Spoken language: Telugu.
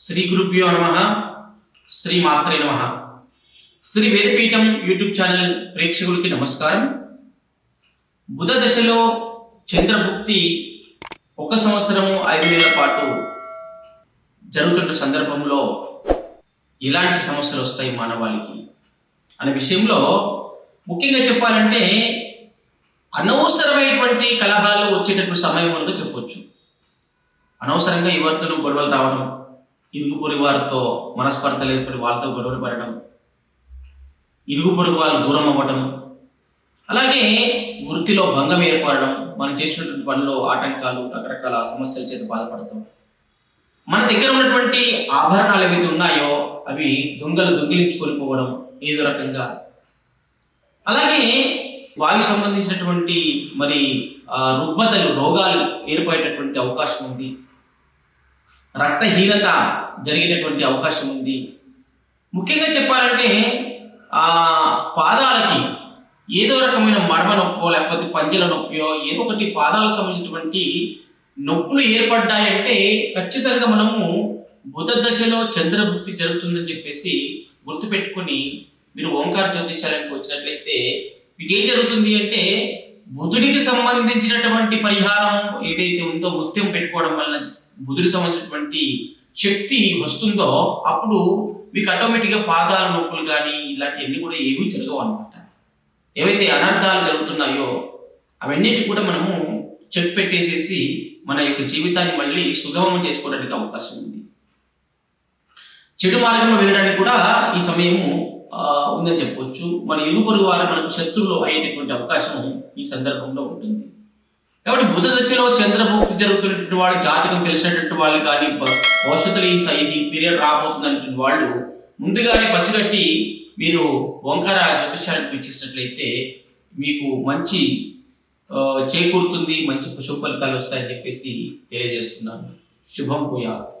శ్రీ గురుభ్యో నమ శ్రీ మాత్రే నమ. శ్రీ వేదపీఠం యూట్యూబ్ ఛానల్ ప్రేక్షకులకి నమస్కారం. బుధ దశలో చంద్రభుక్తి ఒక సంవత్సరము ఐదు నెలల పాటు జరుగుతున్న సందర్భంలో ఎలాంటి సమస్యలు వస్తాయి మానవాళికి. అనే విషయంలో ముఖ్యంగా చెప్పాలంటే అనవసరమైనటువంటి కలహాలు వచ్చేటటువంటి సమయం ఉందో చెప్పొచ్చు. అనవసరంగా ఎవరితోనూ గొడవలు రావడం ఇరుగు పొరుగు వారితో మనస్పర్ధలు ఏర్పడి వాళ్ళతో గొడవలు పడడం ఇరుగు పొరుగు వాళ్ళు దూరం అవ్వడం అలాగే వృత్తిలో భంగం ఏర్పడడం మనం చేసినటువంటి పనిలో ఆటంకాలు రకరకాల సమస్యల చేత బాధపడతాం మన దగ్గర ఉన్నటువంటి ఆభరణాలు ఏవైతే ఉన్నాయో అవి దొంగలు దొంగిలించుకొని పోవడం ఏదో రకంగా. అలాగే వాయు సంబంధించినటువంటి మరి రుగ్మతలు రోగాలు ఏర్పడేటటువంటి అవకాశం ఉంది. రక్తహీనత జరిగేటటువంటి అవకాశం ఉంది. ముఖ్యంగా చెప్పాలంటే ఆ పాదాలకి ఏదో రకమైన మడమ నొప్పో లేకపోతే పంజల నొప్పియో ఏదో ఒకటి పాదాలకు సంబంధించినటువంటి నొప్పులు ఏర్పడ్డాయంటే ఖచ్చితంగా మనము బుధ దశలో చంద్రభుక్తి జరుగుతుందని చెప్పేసి గుర్తుపెట్టుకొని మీరు ఓంకార జ్యోతిష్యాలకు వచ్చినట్లయితే మీకు ఏం జరుగుతుంది అంటే బుధుడికి సంబంధించినటువంటి పరిహారం ఏదైతే ఉందో ముత్యం పెట్టుకోవడం వల్ల బుధుడికి సంబంధించినటువంటి శక్తి వస్తుందో అప్పుడు మీకు ఆటోమేటిక్గా పాదాల నొప్పులు కానీ ఇలాంటివన్నీ కూడా ఏమీ జరగవు అనమాట ఏవైతే అనర్థాలు జరుగుతున్నాయో అవన్నిటి కూడా మనము చెక్ పెట్టేసేసి మన యొక్క జీవితాన్ని మళ్ళీ సుగమం చేసుకోవడానికి అవకాశం ఉంది. చెడు మార్గంలో వెళ్ళడానికి కూడా ఈ సమయము ఉందని చెప్పొచ్చు. మన ఇరుగు వారు మనకు శత్రువులు అయ్యేటటువంటి అవకాశం ఈ సందర్భంలో ఉంటుంది. కాబట్టి బుధ దశలో చంద్రభుక్తి జరుగుతున్నటువంటి వాళ్ళు జాతకం తెలిసినటువంటి వాళ్ళు కానీ భవిష్యత్తులో ఈ ఇది పీరియడ్ రాబోతున్నటువంటి వాళ్ళు ముందుగానే పసిగట్టి మీరు ఓంకార జ్యోతిష్యానికి ఇచ్చేసినట్లయితే మీకు మంచి చేకూరుతుంది మంచి శుభ ఫలితాలు వస్తాయని చెప్పేసి తెలియజేస్తున్నాను. శుభం భూయాత్.